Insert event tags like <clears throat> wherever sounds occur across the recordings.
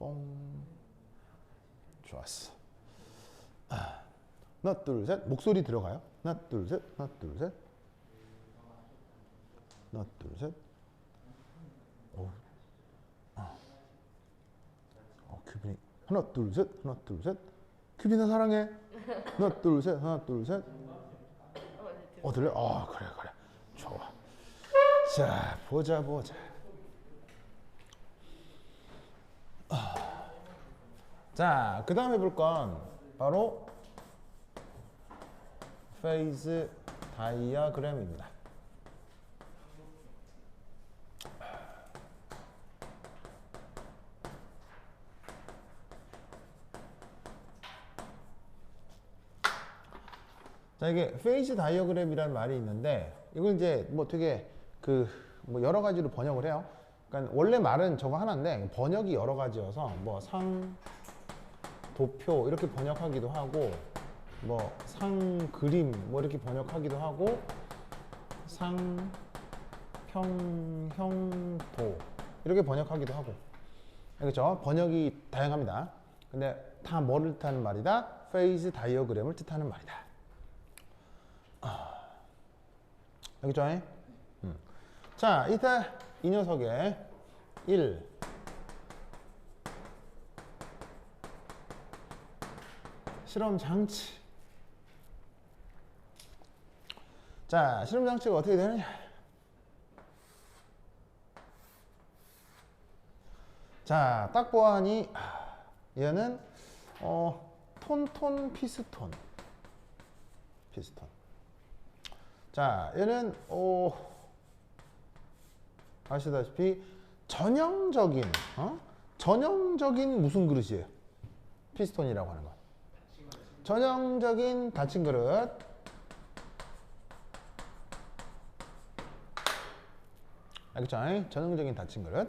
뽕. 좋았어. 아. 하나, 둘, 셋. 목소리 들어가요. 하나, 둘, 셋. 하나, 둘, 셋. 하나, 둘, 셋. 어. 아. 어, 큐빈이. 하나, 둘, 셋. 하나, 둘, 셋. 큐빈아 사랑해. 하나, 둘, 셋. 하나, 둘, 셋. 어, 들려? 어, 그래, 그래. 좋아. 자, 보자, 보자. 자, 그 다음에 볼 건 바로 페이즈 다이아그램입니다. 자 이게 페이즈 다이어그램이라는 말이 있는데 이걸 이제 뭐 되게 그 뭐 여러 가지로 번역을 해요. 그러니까 원래 말은 저거 하나인데 번역이 여러 가지여서 뭐 상, 도표 이렇게 번역하기도 하고 뭐 상 그림 뭐 이렇게 번역하기도 하고 상, 평, 형, 도 이렇게 번역하기도 하고 그렇죠? 번역이 다양합니다. 근데 다 뭐를 뜻하는 말이다? 페이즈 다이어그램을 뜻하는 말이다. 알겠죠? 음. 자, 이때 이 녀석의 1 실험 장치. 자, 실험 장치가 어떻게 되느냐? 자, 딱 보아하니 아, 얘는 어, 톤톤 피스톤. 피스톤. 자, 얘는 어, 아시다시피 전형적인 어? 전형적인 무슨 그릇이에요? 피스톤이라고 하는 거. 전형적인 닫힌 그릇. 알겠죠? 전형적인 닫힌 그릇.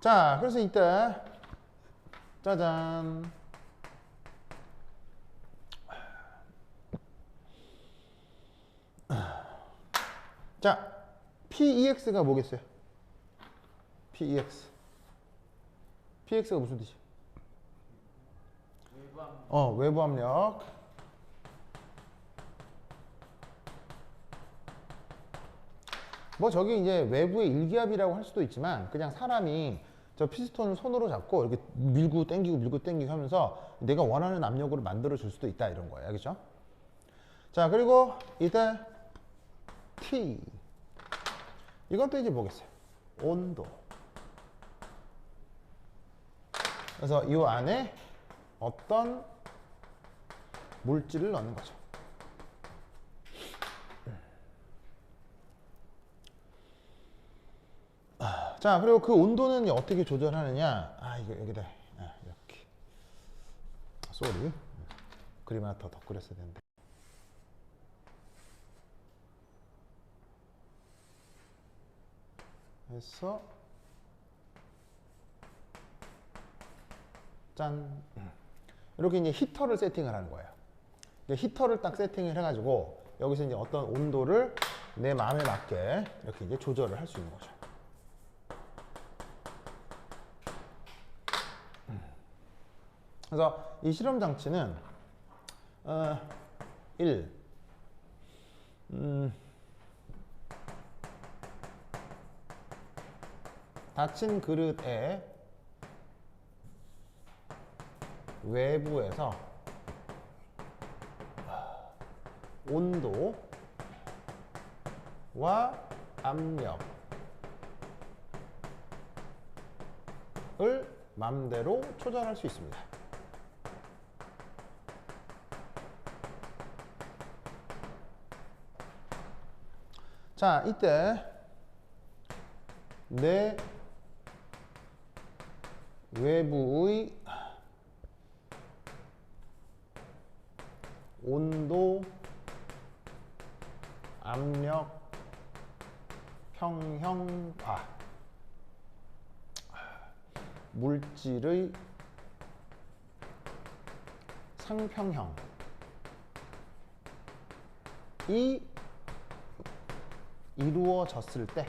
자, 그래서 이때 짜잔. 자, PEX가 뭐겠어요? PEX. PX가 무슨 뜻이야? 어, 외부 압력. 뭐 저기 이제 외부의 일기압이라고 할 수도 있지만 그냥 사람이 저 피스톤을 손으로 잡고 이렇게 밀고 당기고 밀고 당기고 하면서 내가 원하는 압력으로 만들어 줄 수도 있다 이런 거예요. 알겠죠? 자, 그리고 이때 T. 또 이제 뭐겠어요? 온도. 그래서 이 안에 어떤 물질을 넣는 거죠. 아, 자, 그리고 그 온도는 어떻게 조절하느냐? 아, 이거 여기다. 아, 이렇게. 아, 쏘리. 그림 하나 더, 더 그렸어야 되는데. 해서 짠 이렇게 이제 히터를 세팅을 하는 거예요. 히터를 딱 세팅을 해가지고 여기서 이제 어떤 온도를 내 마음에 맞게 이렇게 이제 조절을 할 수 있는 거죠. 그래서 이 실험 장치는 어, 1. 음, 닫힌 그릇의 외부에서 온도와 압력을 맘대로 조절할 수 있습니다. 자, 이때 내 외부의 온도, 압력, 평형화 물질의 상평형이 이루어졌을 때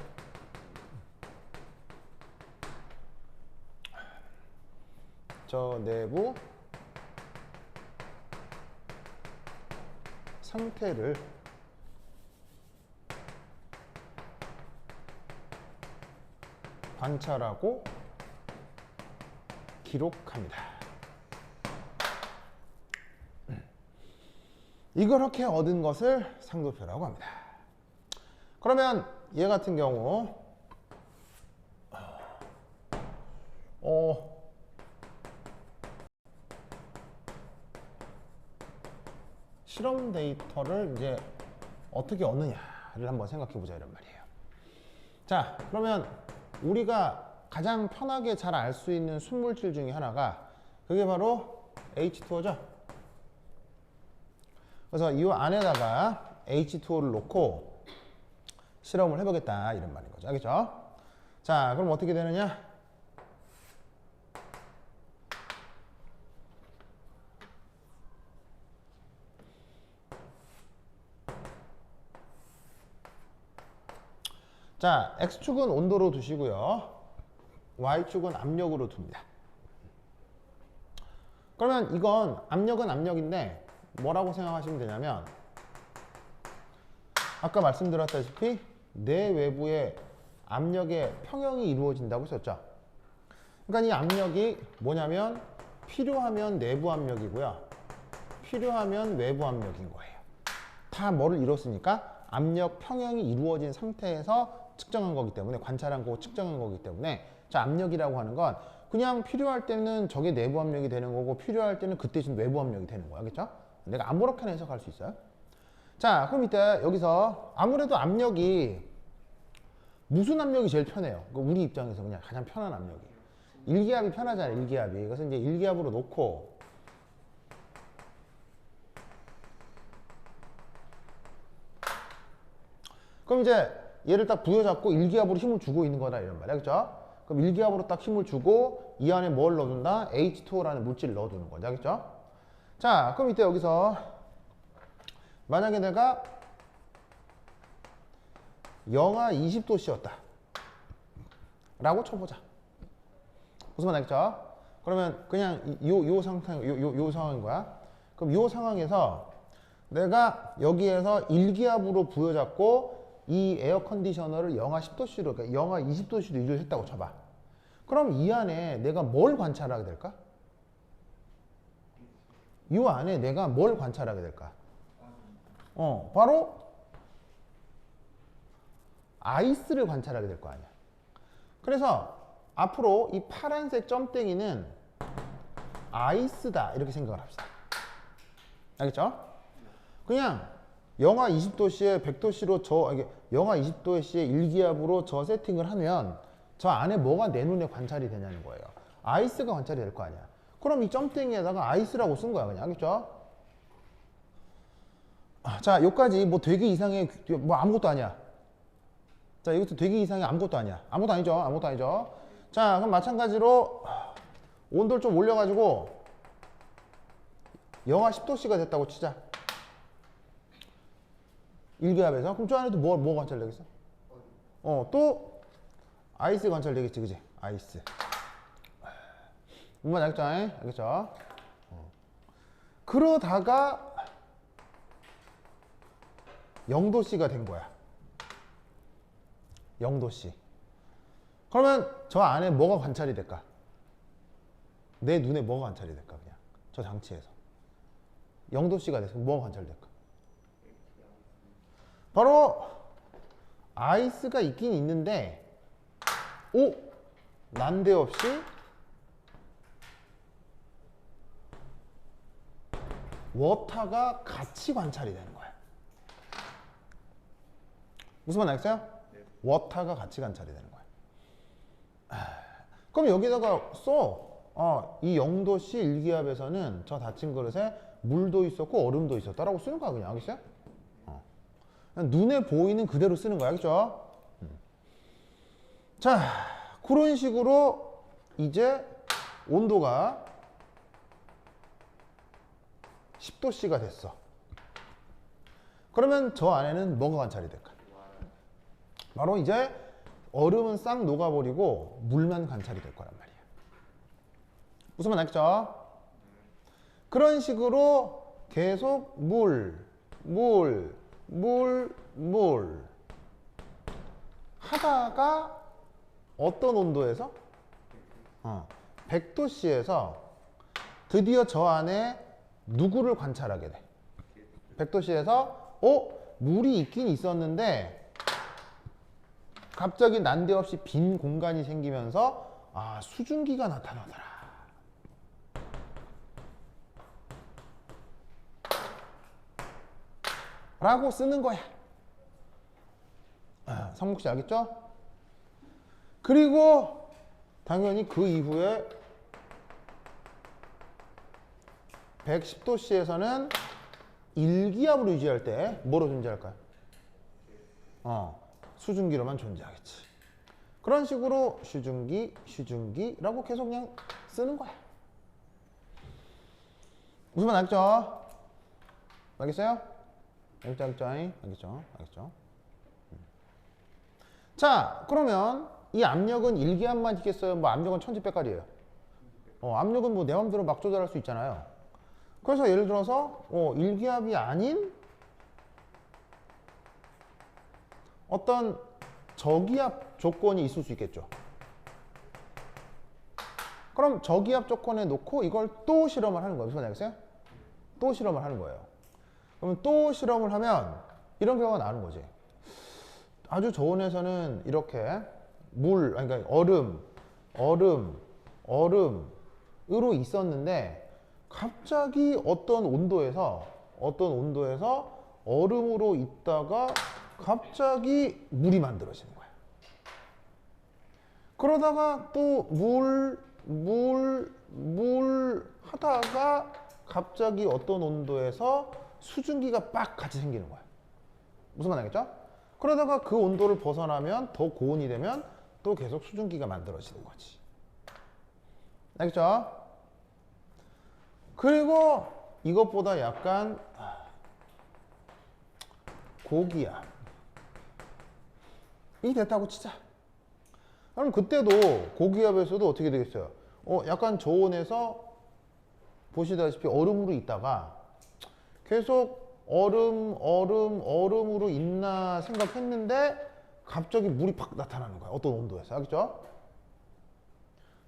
저 내부 상태를 관찰하고 기록합니다. 이렇게 얻은 것을 상도표라고 합니다. 그러면 얘 같은 경우 어 실험 데이터를 이제 어떻게 얻느냐를 한번 생각해 보자 이런 말이에요. 자, 그러면 우리가 가장 편하게 잘 알 수 있는 순물질 중에 하나가 그게 바로 H2O죠. 그래서 이 안에다가 H2O를 놓고 실험을 해보겠다 이런 말인 거죠. 알겠죠? 자, 그럼 어떻게 되느냐? 자, X축은 온도로 두시고요. Y축은 압력으로 둡니다. 그러면 이건 압력은 압력인데 뭐라고 생각하시면 되냐면 아까 말씀드렸다시피 내 외부에 압력의 평형이 이루어진다고 했었죠. 그러니까 이 압력이 뭐냐면 필요하면 내부 압력이고요. 필요하면 외부 압력인 거예요. 다 뭐를 이뤘으니까 압력 평형이 이루어진 상태에서 측정한 거기 때문에 관찰한 거고 측정한 거기 때문에 자 압력이라고 하는 건 그냥 필요할 때는 저게 내부 압력이 되는 거고 필요할 때는 그 대신 외부 압력이 되는 거야. 알겠죠? 내가 아무렇게나 해석할 수 있어요. 자 그럼 이때 여기서 아무래도 압력이 무슨 압력이 제일 편해요? 그 우리 입장에서 그냥 가장 편한 압력이. 일기압이 편하잖아요 일기압이. 그래서 이제 일기압으로 놓고 그럼 이제 얘를 딱 부여잡고 일기압으로 힘을 주고 있는 거다 이런 말이야 그죠? 그럼 일기압으로 딱 힘을 주고 이 안에 뭘 넣어둔다? H2O라는 물질을 넣어두는 거죠 알겠죠? 자 그럼 이때 여기서 만약에 내가 영하 20도씨였다 라고 쳐보자 무슨 말 알겠죠? 그러면 그냥 이- 요, 요 상태, 요, 요, 요 상황인 거야 그럼 요 상황에서 내가 여기에서 일기압으로 부여잡고 이 에어 컨디셔너를 영하 10도씨로, 그러니까 영하 20도씨로 유지를 했다고 쳐봐. 그럼 이 안에 내가 뭘 관찰하게 될까? 이 안에 내가 뭘 관찰하게 될까? 어, 바로 아이스를 관찰하게 될 거 아니야. 그래서 앞으로 이 파란색 점땡이는 아이스다 이렇게 생각을 합시다. 알겠죠? 그냥 영하 20도씨에 100도씨로 저 이게 영하 20도씨에 일기압으로 저 세팅을 하면 저 안에 뭐가 내 눈에 관찰이 되냐는 거예요. 아이스가 관찰이 될 거 아니야. 그럼 이 점땡이에다가 아이스라고 쓴 거야, 그냥 알겠죠? 아, 자, 여기까지 뭐 되게 이상해, 뭐 아무것도 아니야. 자, 이것도 되게 이상해, 아무것도 아니야. 아무것도 아니죠, 아무것도 아니죠. 자, 그럼 마찬가지로 온도를 좀 올려가지고 영하 10도씨가 됐다고 치자. 일기압에서 그럼 저 안에도 뭐, 뭐 관찰되겠어? 어, 또 아이스 관찰되겠지, 그지? 아이스. 뭔말 알겠죠? 알겠죠? 어. 그러다가 0도씨가 된 거야. 0도씨. 그러면 저 안에 뭐가 관찰이 될까? 내 눈에 뭐가 관찰이 될까, 그냥? 저 장치에서. 0도씨가 돼서 뭐가 관찰될까? 바로 아이스가 있긴 있는데 오 난데없이 워터가 같이 관찰이 되는 거야. 무슨 말 알겠어요? 워터가 같이 관찰이 되는 거야. 아, 그럼 여기다가 써. 어, 이 0도씨 일기압에서는 저 닫힌 그릇에 물도 있었고 얼음도 있었다라고 쓰는 거야 그냥 알겠어요? 눈에 보이는 그대로 쓰는 거야, 알겠죠? 음. 자, 그런 식으로 이제 온도가 10도씨가 됐어. 그러면 저 안에는 뭐가 관찰이 될까? 바로 이제 얼음은 싹 녹아버리고 물만 관찰이 될 거란 말이야. 무슨 말 알겠죠? 그런 식으로 계속 물, 물, 물, 물 하다가 어떤 온도에서? 어, 100도씨에서 드디어 저 안에 누구를 관찰하게 돼. 100도씨에서 어? 물이 있긴 있었는데 갑자기 난데없이 빈 공간이 생기면서 아 수증기가 나타나더라. 라고 쓰는 거야. 아, 성국 씨 알겠죠? 그리고 당연히 그 이후에 110도씨에서는 일기압으로 유지할 때 뭐로 존재할까요? 어, 수증기로만 존재하겠지. 그런 식으로 수증기, 수증기라고 계속 그냥 쓰는 거야. 무슨 말 알겠죠? 알겠어요? 알겠죠? 알겠죠? 알겠죠? 음. 자, 그러면 이 압력은 일기압만 있겠어요? 뭐 압력은 천지백깔이에요. 어, 압력은 뭐내 맘대로 막 조절할 수 있잖아요. 그래서 예를 들어서 어, 일기압이 아닌 어떤 저기압 조건이 있을 수 있겠죠. 그럼 저기압 조건에 놓고 이걸 또 실험을 하는 거예요. 무슨 말인지 알겠어요? 또 실험을 하는 거예요. 그러면 또 실험을 하면 이런 경우가 나오는 거지. 아주 저온 에서는 이렇게 물, 그러니까 얼음, 얼음, 얼음으로 있었는데 갑자기 어떤 온도에서 어떤 온도에서 얼음으로 있다가 갑자기 물이 만들어지는 거야. 그러다가 또 물, 물, 물 하다가 갑자기 어떤 온도에서 수증기가 빡 같이 생기는 거야. 무슨 말 알겠죠? 그러다가 그 온도를 벗어나면 더 고온이 되면 또 계속 수증기가 만들어지는 거지. 알겠죠? 그리고 이것보다 약간 고기압. 이 됐다고 치자. 그럼 그때도 고기압에서도 어떻게 되겠어요? 어, 약간 저온에서 보시다시피 얼음으로 있다가 계속 얼음, 얼음, 얼음으로 있나 생각했는데 갑자기 물이 팍 나타나는 거야. 어떤 온도에서. 알겠죠?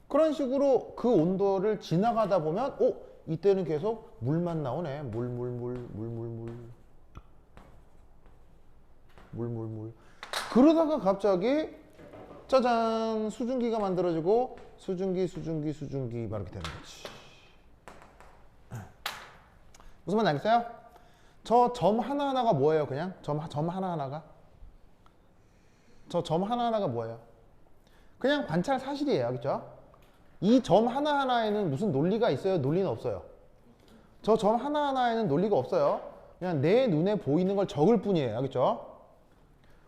그런 식으로 그 온도를 지나가다 보면, 어, 이때는 계속 물만 나오네. 물, 물, 물, 물, 물, 물. 물, 물, 물. 그러다가 갑자기 짜잔 수증기가 만들어지고 수증기, 수증기, 수증기 막 이렇게 되는 거지. 무슨 말 알겠어요? 저 점 하나하나가 뭐예요, 그냥? 점, 점 하나하나가? 저 점 하나하나가 뭐예요? 그냥 관찰 사실이에요, 알겠죠? 이 점 하나하나에는 무슨 논리가 있어요? 논리는 없어요. 저 점 하나하나에는 논리가 없어요. 그냥 내 눈에 보이는 걸 적을 뿐이에요, 알겠죠?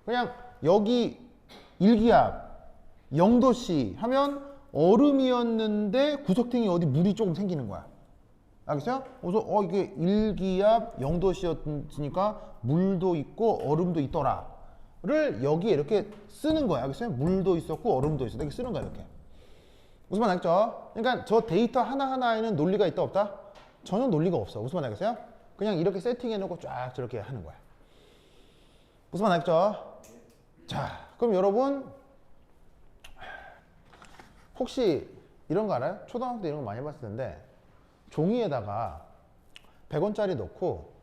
그냥 여기 일기압 0도씨 하면 얼음이었는데 구석탱이 어디 물이 조금 생기는 거야. 알겠어요? 그래서 어 이게 일기압 0도씨였으니까 물도 있고 얼음도 있더라를 여기에 이렇게 쓰는 거야. 알겠어요? 물도 있었고 얼음도 있었다. 이렇게 쓰는 거야, 이렇게. 무슨 말 알겠죠? 그러니까 저 데이터 하나하나에는 논리가 있다 없다? 전혀 논리가 없어. 무슨 말 알겠어요? 그냥 이렇게 세팅해 놓고 쫙 저렇게 하는 거야. 무슨 말 알겠죠? 자, 그럼 여러분 혹시 이런 거 알아요? 초등학교 때 이런 거 많이 봤을 텐데 종이에다가 100원짜리 넣고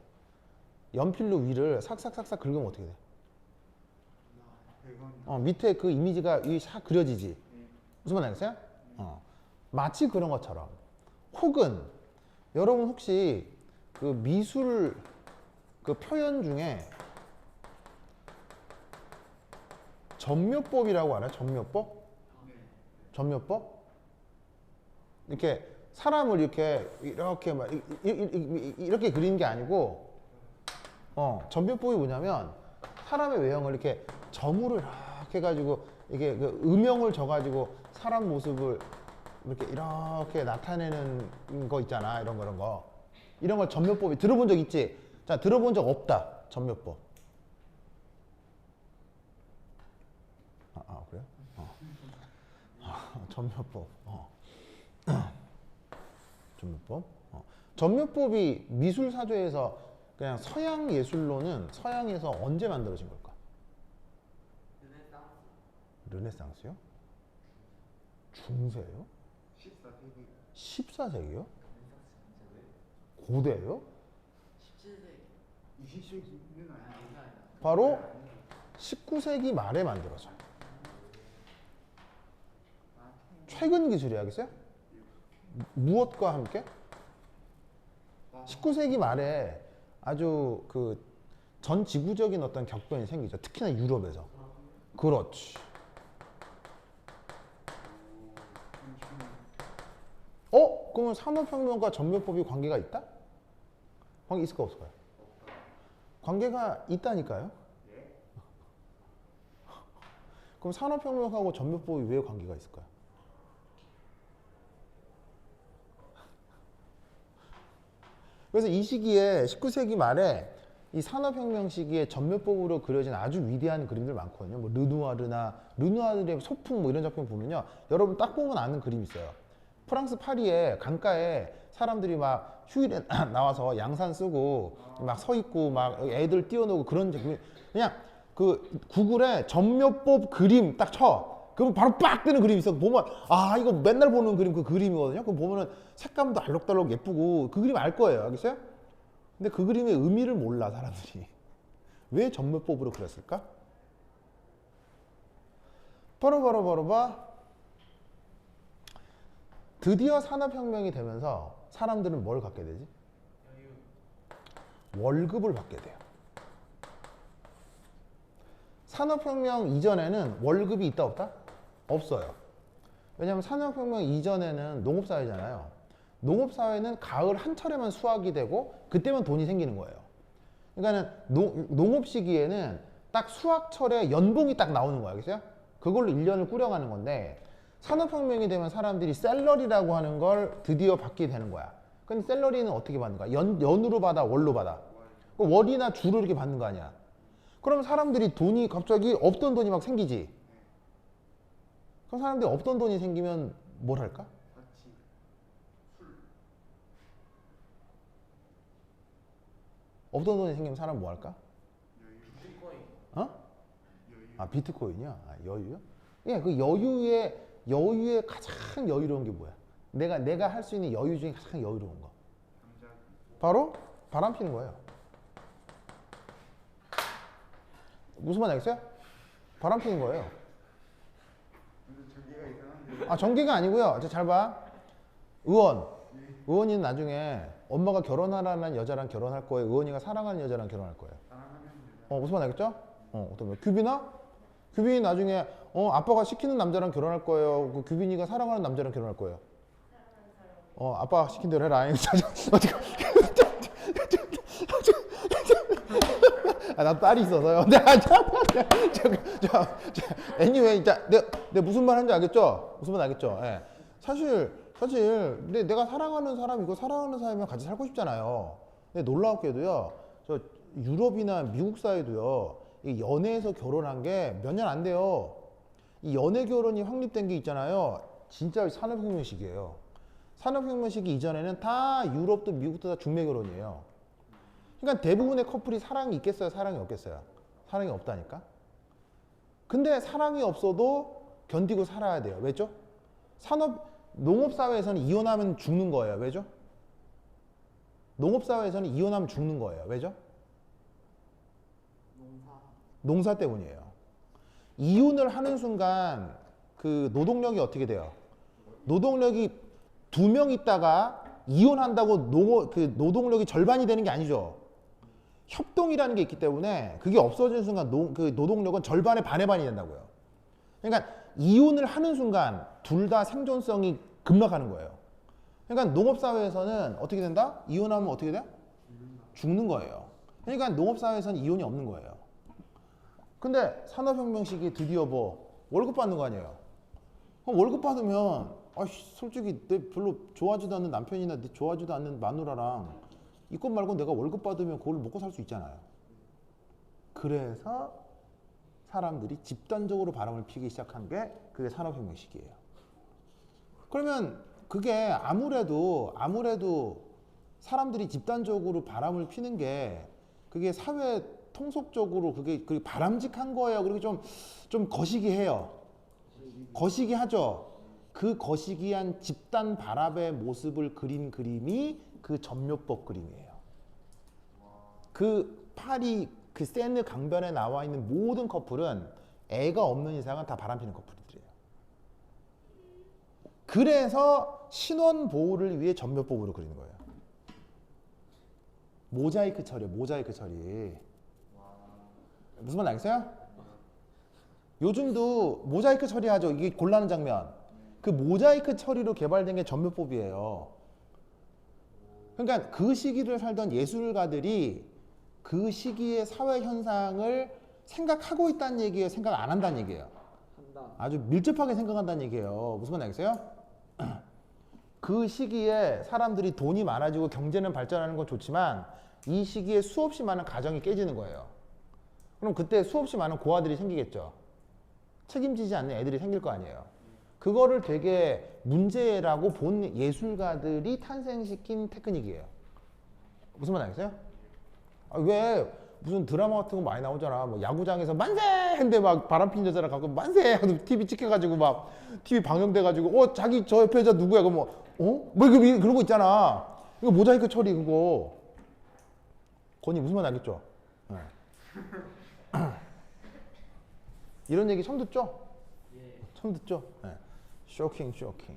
연필로 위를 삭삭삭삭 긁으면 어떻게 돼? 어, 밑에 그 이미지가 이싹 그려지지. 무슨 말 알겠어요? 어. 마치 그런 것처럼. 혹은 여러분 혹시 그 미술 그 표현 중에 전묘법이라고 알아요? 전묘법? 전묘법? 이렇게 사람을 이렇게 이렇게 막 이- 이- 이- 이- 이 렇게 그리는 게 아니고 어 전묘법이 뭐냐면 사람의 외형을 이렇게 점으로 이렇게 해가지고 이게 그 음영을 져가지고 사람 모습을 이렇게 이렇게 나타내는 거 있잖아 이런 거 이런 거 이런 걸 전묘법이 들어본 적 있지? 자 들어본 적 없다 전묘법 아, 아 그래요? 어. 아, 전묘법 어. <clears throat> 전묘법. 어. 전묘법이 미술 사조에서 그냥 서양 예술로는 서양에서 언제 만들어진 걸까? 르네상스요? 중세요? 14세기 14세기요? 고대요? 20세기는 아니고 바로 19세기 말에 만들어져요. 최근 기술이야겠어요? 무엇과 함께? 19세기 말에 아주 그 전 지구적인 어떤 격변이 생기죠. 특히나 유럽에서. 그렇지. 어? 그러면 산업혁명과 전면법이 관계가 있다? 관계 있을까 없을까요? 관계가 있다니까요. 그럼 산업혁명하고 전면법이 왜 관계가 있을까요? 그래서 이 시기에 19세기 말에 이 산업혁명 시기에 전면법으로 그려진 아주 위대한 그림들 많거든요. 뭐 르누아르나 르누아르의 소풍 뭐 이런 작품 보면요. 여러분 딱 보면 아는 그림 있어요. 프랑스 파리에 강가에 사람들이 막 휴일에 <clears throat> 나와서 양산 쓰고 막 서 있고 막 애들 뛰어노고 그런 그냥 그 구글에 전묘법 그림 딱 쳐. 그러면 바로 빡 뜨는 그림이 있어. 보면 아 이거 맨날 보는 그림 그 그림이거든요. 그 보면은 색감도 알록달록 예쁘고 그 그림 알 거예요. 알겠어요? 근데 그 그림의 의미를 몰라 사람들이. <laughs> 왜 전묘법으로 그렸을까? 바로 바로 바로 봐. 드디어 산업혁명이 되면서 사람들은 뭘 갖게 되지? 월급을 받게 돼요. 산업혁명 이전에는 월급이 있다 없다? 없어요. 왜냐하면 산업혁명 이전에는 농업사회잖아요. 농업사회는 가을 한철에만 수확이 되고 그때만 돈이 생기는 거예요. 그러니까는 농, 농업 시기에는 딱 수확철에 연봉이 딱 나오는 거예요. 알겠어요? 그걸로 1년을 꾸려가는 건데 산업혁명이 되면 사람들이 셀러리라고 하는 걸 드디어 받게 되는 거야. 근데 셀러리는 어떻게 받는 거야? 연, 연으로 받아, 월로 받아? 그 월이나 주로 이렇게 받는 거 아니야? 그럼 사람들이 돈이 갑자기 없던 돈이 막 생기지. 그럼 사람들이 없던 돈이 생기면 뭘 할까? 없던 돈이 생기면 사람 뭐 할까? 여유 어? 여유 아 비트코인이요? 아, 여유요? 예, 그 여유의 여유의 가장 여유로운 게 뭐야? 내가 내가 할 수 있는 여유 중에 가장 여유로운 거. 바로 바람 피는 거예요. 무슨 말 알겠어요? 바람 피는 거예요. 근데 전개가 이상한데 아 전개가 아니고요. 자, 잘 봐. 의원. 의원이는 나중에 엄마가 결혼하라는 여자랑 결혼할 거예요. 의원이가 사랑하는 여자랑 결혼할 거예요. 어 무슨 말 알겠죠? 어 어떤 거? 규빈아? 규빈이 나중에 어 아빠가 시키는 남자랑 결혼할 거예요. 그 규빈이가 사랑하는 남자랑 결혼할 거예요. 어 아빠 시킨 대로 해라. <laughs> 어떻게? 아나 딸이 있어서요. 근데 <laughs> 아, 저, 저, 저, 저, anyway, 자, 내가, 내가 무슨 말 하는지 알겠죠? 무슨 말 알겠죠? 예. 사실 사실 근데 내가 사랑하는 사람이고 사랑하는 사람이랑 같이 살고 싶잖아요. 근데 놀랍게도요, 저 유럽이나 미국 사회도요, 이 연애에서 결혼한 게 몇 년 안 돼요. 이 연애 결혼이 확립된 게 있잖아요. 진짜 산업혁명 시기예요. 산업혁명 시기 이전에는 다 유럽도 미국도 다 중매 결혼이에요. 그러니까 대부분의 커플이 사랑이 있겠어요? 사랑이 없겠어요? 사랑이 없다니까? 근데 사랑이 없어도 견디고 살아야 돼요. 왜죠? 산업, 농업사회에서는 이혼하면 죽는 거예요. 왜죠? 농업사회에서는 이혼하면 죽는 거예요. 왜죠? 농사 때문이에요. 이혼을 하는 순간 그 노동력이 어떻게 돼요? 노동력이 두 명 있다가 이혼한다고 노, 그 노동력이 절반이 되는 게 아니죠. 협동이라는 게 있기 때문에 그게 없어지는 순간 노, 그 노동력은 절반의 반의 반이 된다고요. 그러니까 이혼을 하는 순간 둘 다 생존성이 급락하는 거예요. 그러니까 농업사회에서는 어떻게 된다? 이혼하면 어떻게 돼? 죽는 거예요. 그러니까 농업사회에서는 이혼이 없는 거예요. 근데 산업혁명 시기에 드디어 뭐 월급 받는 거 아니에요? 그럼 월급 받으면 아씨 솔직히 내 별로 좋아하지도 않는 남편이나 내 좋아하지도 않는 마누라랑 이 것 말고 내가 월급 받으면 그걸 먹고 살 수 있잖아요. 그래서 사람들이 집단적으로 바람을 피기 시작한 게 그게 산업혁명 시기예요. 그러면 그게 아무래도 아무래도 사람들이 집단적으로 바람을 피는 게 그게 사회 통속적으로 그게 그 바람직한 거예요. 그리고 좀 좀 거시기 해요. 거시기 하죠. 그 거시기한 집단 바람의 모습을 그린 그림이 그 전묘법 그림이에요. 그 파리 그 세느 강변에 나와 있는 모든 커플은 애가 없는 이상은 다 바람 피는 커플들이에요. 그래서 신원 보호를 위해 전묘법으로 그리는 거예요. 모자이크 처리, 모자이크 처리. 무슨 말 알겠어요? 요즘도 모자이크 처리하죠. 이게 곤란한 장면. 그 모자이크 처리로 개발된 게 전묘법이에요. 그러니까 그 시기를 살던 예술가들이 그 시기의 사회 현상을 생각하고 있다는 얘기예요. 생각 안 한다는 얘기예요. 한다. 아주 밀접하게 생각한다는 얘기예요. 무슨 말 알겠어요? <clears throat> 그 시기에 사람들이 돈이 많아지고 경제는 발전하는 건 좋지만 이 시기에 수없이 많은 가정이 깨지는 거예요. 그럼 그때 수없이 많은 고아들이 생기겠죠. 책임지지 않는 애들이 생길 거 아니에요. 그거를 되게 문제라고 본 예술가들이 탄생시킨 테크닉이에요. 무슨 말 알겠어요? 아, 왜 무슨 드라마 같은 거 많이 나오잖아. 뭐 야구장에서 만세! 했는데 막 바람핀 여자랑 갖고 만세! 하고 TV 찍혀가지고 막 TV 방영돼가지고 어 자기 저 옆에 여자 누구야? 그럼 뭐 어? 뭐 이거 이- 그런 거 있잖아. 이거 모자이크 처리 그거. 건이 무슨 말 알겠죠? 네. <clears throat> 이런 얘기 처음 듣죠? 예. 처음 듣죠? 네. 쇼킹 쇼킹.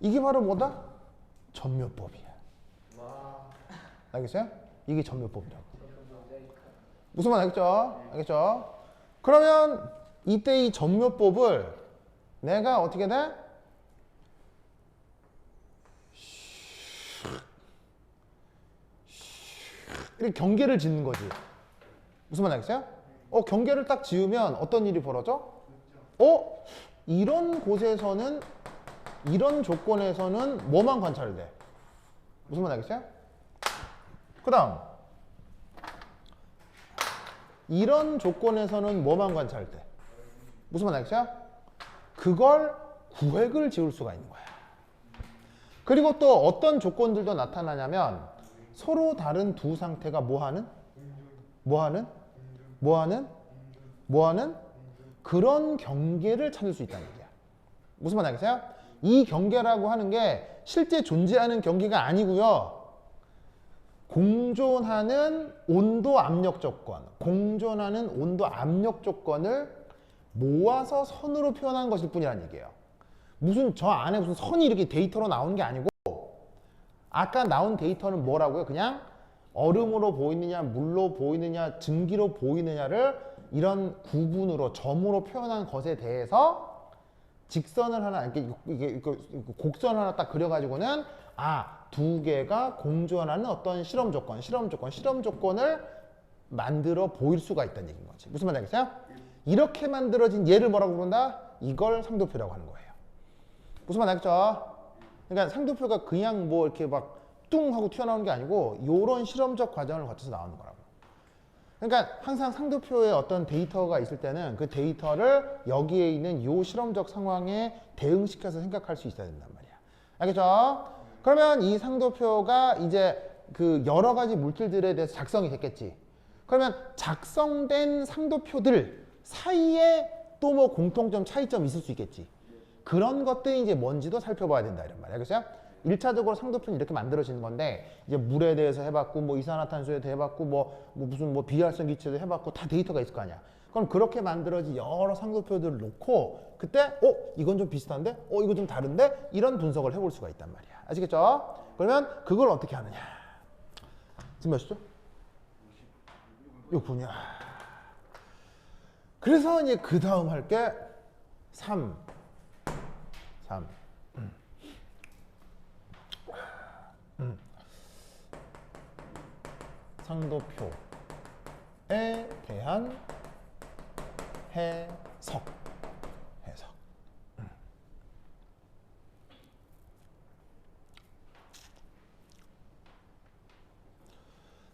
이게 바로 뭐다? 전묘법이야. 와. 알겠어요? 이게 전묘법이라고. 모자이크. 무슨 말 알겠죠? 알겠죠? 그러면 이때 이 전묘법을 내가 어떻게 돼? 이렇게 경계를 짓는 거지. 무슨 말 알겠어요? 어, 경계를 딱 지으면 어떤 일이 벌어져? 어? 이런 곳에서는 이런 조건에서는 뭐만 관찰돼? 무슨 말 알겠어요? 그 다음 이런 조건에서는 뭐만 관찰돼? 무슨 말 알겠어요? 그걸 구획을 지을 수가 있는 거야. 그리고 또 어떤 조건들도 나타나냐면 서로 다른 두 상태가 뭐하는? 뭐하는? 뭐하는? 뭐하는? 그런 경계를 찾을 수 있다는 얘기야. 무슨 말 알겠어요? 이 경계라고 하는 게 실제 존재하는 경계가 아니고요. 공존하는 온도 압력 조건, 공존하는 온도 압력 조건을 모아서 선으로 표현한 것일 뿐이라는 얘기예요. 무슨 저 안에 무슨 선이 이렇게 데이터로 나오는 게 아니고 아까 나온 데이터는 뭐라고요? 그냥 얼음으로 보이느냐, 물로 보이느냐, 증기로 보이느냐를 이런 구분으로 점으로 표현한 것에 대해서 직선을 하나 이렇게 이게 곡선 하나 딱 그려가지고는 아 두 개가 공존하는 어떤 실험 조건, 실험 조건, 실험 조건을 만들어 보일 수가 있다는 얘기인 거지. 무슨 말인지 알겠어요? 이렇게 만들어진 얘를 뭐라고 부른다? 이걸 상도표라고 하는 거예요. 무슨 말 알겠죠? 그러니까 상도표가 그냥 뭐 이렇게 막 뚱 하고 튀어나오는 게 아니고 이런 실험적 과정을 거쳐서 나오는 거라고. 그러니까 항상 상도표에 어떤 데이터가 있을 때는 그 데이터를 여기에 있는 요 실험적 상황에 대응시켜서 생각할 수 있어야 된단 말이야. 알겠죠? 그러면 이 상도표가 이제 그 여러 가지 물질들에 대해서 작성이 됐겠지. 그러면 작성된 상도표들 사이에 또 뭐 공통점, 차이점 있을 수 있겠지. 그런 것들이 이제 뭔지도 살펴봐야 된다 이런 말이야. 그죠? 1차적으로 상도표는 이렇게 만들어지는 건데 이제 물에 대해서 해봤고 뭐 이산화탄소에 대해 해봤고 뭐, 뭐 무슨 뭐 비활성 기체도 해봤고 다 데이터가 있을 거 아니야. 그럼 그렇게 만들어진 여러 상도표들을 놓고 그때 어 이건 좀 비슷한데 어 이거 좀 다른데 이런 분석을 해볼 수가 있단 말이야. 아시겠죠? 그러면 그걸 어떻게 하느냐? 지금 몇 시죠? 6분이야. 그래서 이제 그 다음 할 게 3. 3. 음. 상도표에 대한 해석. 해석. 음.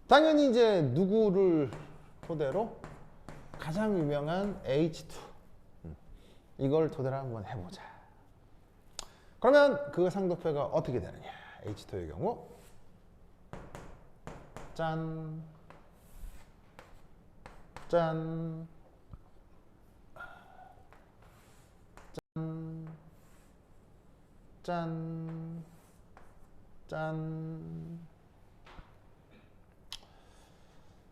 당연히 이제 누구를 토대로 가장 유명한 H2 음. 이걸 토대로 한번 해보자. 그러면 그 상도표가 어떻게 되느냐? H2의 경우 짠, 짠, 짠, 짠, 짠.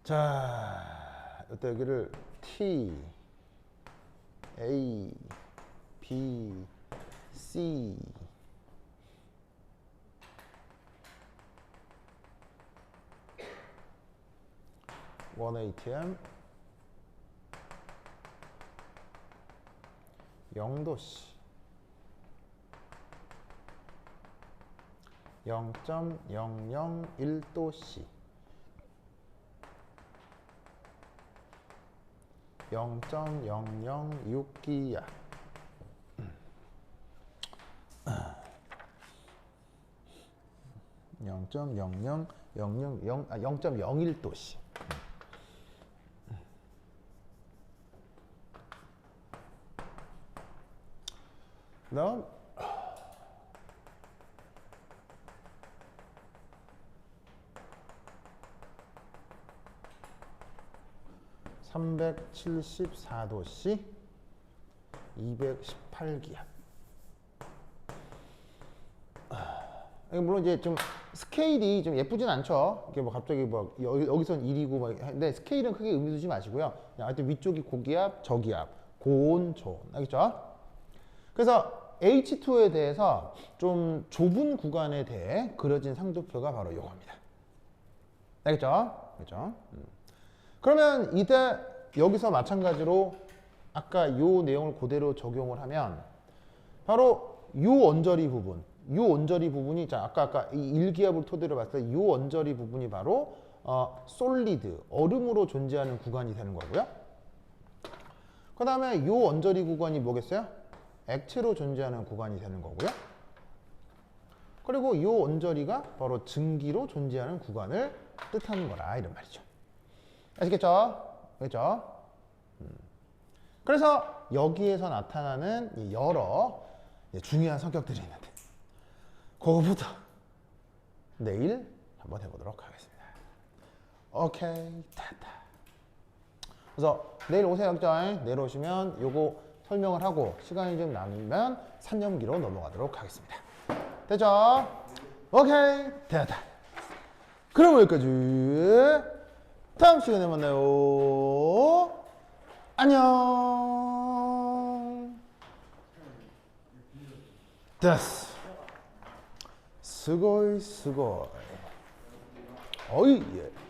자, 이때 여기를 T, A, B, C, 원 ATM, 영도씨, 0.001도씨, 0.006기야. 0.00 000 아, 0.01도씨. 그다음 374도씨 218기압. 이게 물론 이제 좀 스케일이 좀 예쁘진 않죠. 이게 뭐 갑자기 뭐 여기, 여기 선 1이고 막 근데 스케일은 크게 의미 두지 마시고요. 그냥 하여튼 위쪽이 고기압, 저기압, 고온, 저온. 알겠죠? 그래서 H2에 대해서 좀 좁은 구간에 대해 그려진 상도표가 바로 요겁니다. 알겠죠? 그렇죠? 음. 그러면 이때 여기서 마찬가지로 아까 요 내용을 그대로 적용을 하면 바로 요 언저리 부분, 요 언저리 부분이 자 아까 아까 이 일기압을 토대로 봤을 때 요 언저리 부분이 바로 어, 솔리드 얼음으로 존재하는 구간이 되는 거고요. 그 다음에 요 언저리 구간이 뭐겠어요? 액체로 존재하는 구간이 되는 거고요. 그리고 요 언저리가 바로 증기로 존재하는 구간을 뜻하는 거라 이런 말이죠. 아시겠죠? 그렇죠? 음. 그래서 여기에서 나타나는 이 여러 중요한 성격들이 있는데 그거부터 내일 한번 해보도록 하겠습니다. 오케이, 됐다. 그래서 내일 오세요, 역전. 내일 오시면 요거 설명을 하고 시간이 좀 남으면 산염기로 넘어가도록 하겠습니다. 됐죠? 오케이, 됐다. 그럼 여기까지. 다음 시간에 만나요. 안녕. 됐어. 스고이 스고이. 어이 예.